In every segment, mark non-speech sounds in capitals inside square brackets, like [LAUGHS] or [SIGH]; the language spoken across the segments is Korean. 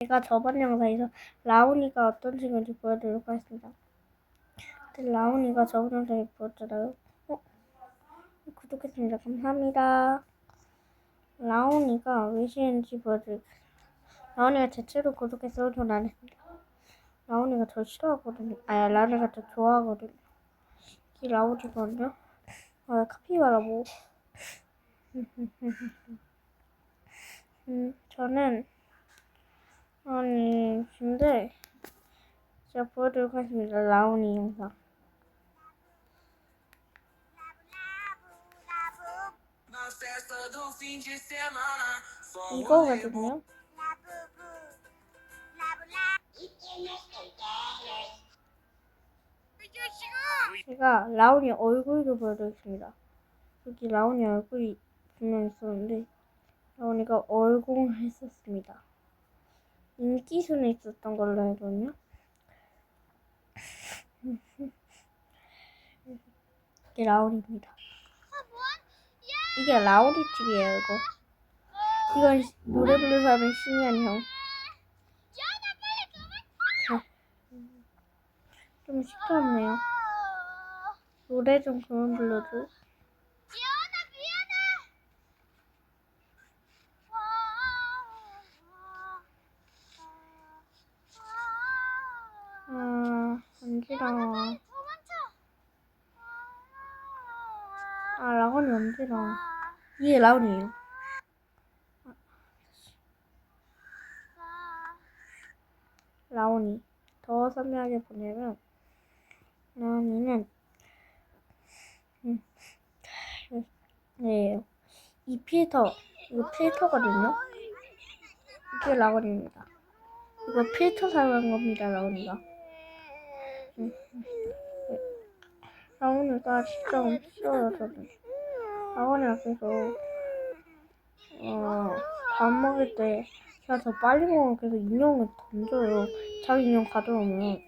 제가 저번 영상에서 라온이가 어떤 친구인지 보여드리도록 하겠습니다. 근데 라온이가 저번 영상에 보였잖아요. 어? 구독했습니다. 감사합니다. 라온이가 왜 싫은지 보여드릴게요. 라온이가 제 채로 구독했어요. 전 안 했습니다. 라온이가 저 싫어하거든요. 아, 라온이가 저 좋아하거든요. 이 라온이거든요. 아, 카피바라 뭐. [LAUGHS] 음, 저는 아니 근데 제가 보여드리도록 하겠습니다. 라온이 영상. 이거거든요. 제가 라온이 얼굴도 보여드리겠습니다. 여기 라온이 얼굴이 분명 있었는데 라온이가 얼공을 했었습니다. 인기순에 있었던 걸로 알거든요. [LAUGHS] 이게 라온입니다. 이게 라온이 집이에요, 이거. 이건 시- 노래 부르는 사람은 신이한 형. 좀 시끄럽네요. 노래 좀 그만 불러줘. 지연아 미안해. 아, 도망쳐. 아, 라온이 언지러워. 이게 라온이에요. 라온이. 더 선명하게 보냐면, 라온이는, 음, 네, 이 필터, 이거 필터거든요? 이게 라온입니다. 이거 필터 사용한 겁니다, 라온이가. 라온이가 진짜 없어요, 저는. 라온이가 계속, 어, 밥 먹을 때, 제가 더 빨리 먹으면 계속 인형을 던져요. 자기 인형 가져오면.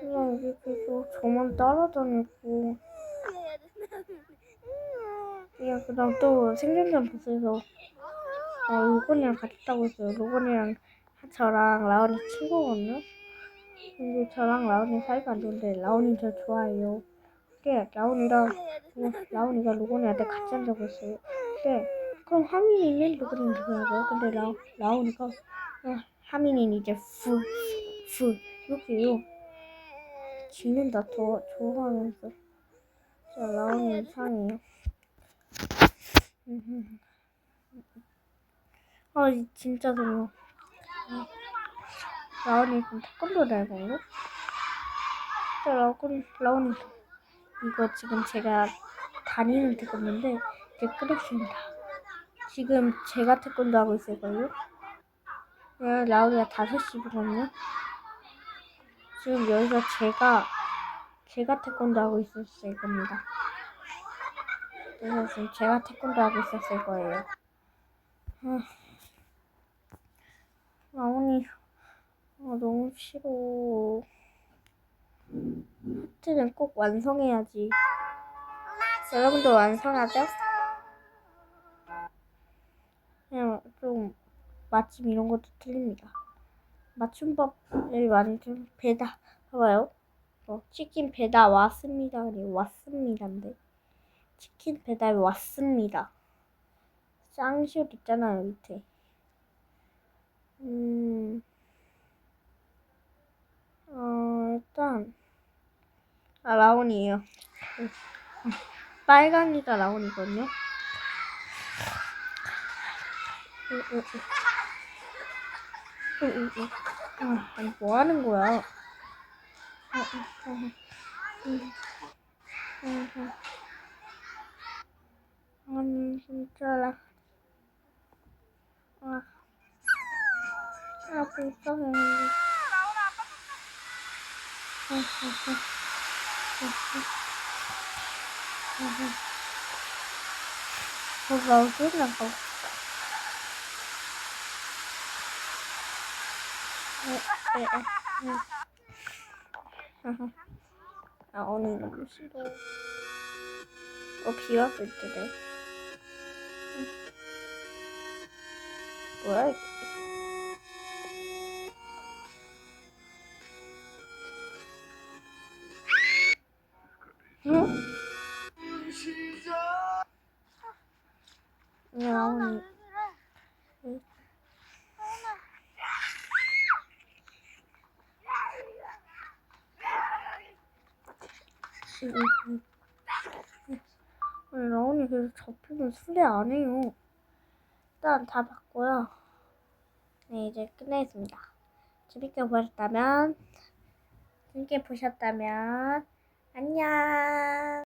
그냥 이게 계속 저만 따라다니고. 그냥 그다음 또 생존전 보스에서 어, 로건이랑 같이 타고 있어요. 로건이랑 저랑 라온이 친구거든요. 근데 저랑 라온이 사이가 안 좋은데 라온이 저 좋아해요. 근데 라온이랑 어, 라온이가 로건이한테 같이 앉아고 있어요. 근데 그럼 하민이는 로건이는 누구냐고요? 근데 라, 라온이가 어, 하민이는 이제 푸, 푸 이렇게 해요. 죽는다 더 좋아하면서 저 라온이 이상해요. 아 이- 진짜 좋아. 라온이 지금 태권도를 알거든요? 진짜 라온, 라온이 이거 지금 제가 다니는 태권도인데 이제 끊었습니다. 지금 제가 태권도 하고 있을걸요? 네, 라온이가 5시거든요? 지금 여기서 제가 제가 태권도 하고 있었을 겁니다. 그래서 지금 제가 태권도 하고 있었을 거예요. 아, 라온이 아, 너무 싫어. 하트는 꼭 완성해야지. 여러분도 완성하죠? 그냥 좀 마침 이런 것도 틀립니다. 맞춤법을 좀 배다 봐봐요. 어, 치킨 배달 왔습니다. 아니 왔습니다인데 치킨 배달 왔습니다. 쌍시옷 있잖아요 밑에. 음, 어 일단 아 라온이에요. 빨강이가 라온이거든요. 아니, 뭐 하는 거야? 아니, 진짜, 나. 아, 아, 불쌍해. 아, 아, 아. 아, 아. 아, 아. 뭐가 어디 나가? 응? 왜 라온이 왜 그래? 응, 응, 응. 아니, 라온이 계속 잡히면 수리 안 해요. 일단 다 봤고요. 네, 이제 끝내겠습니다. 재밌게 보셨다면, 재밌게 보셨다면, 안녕!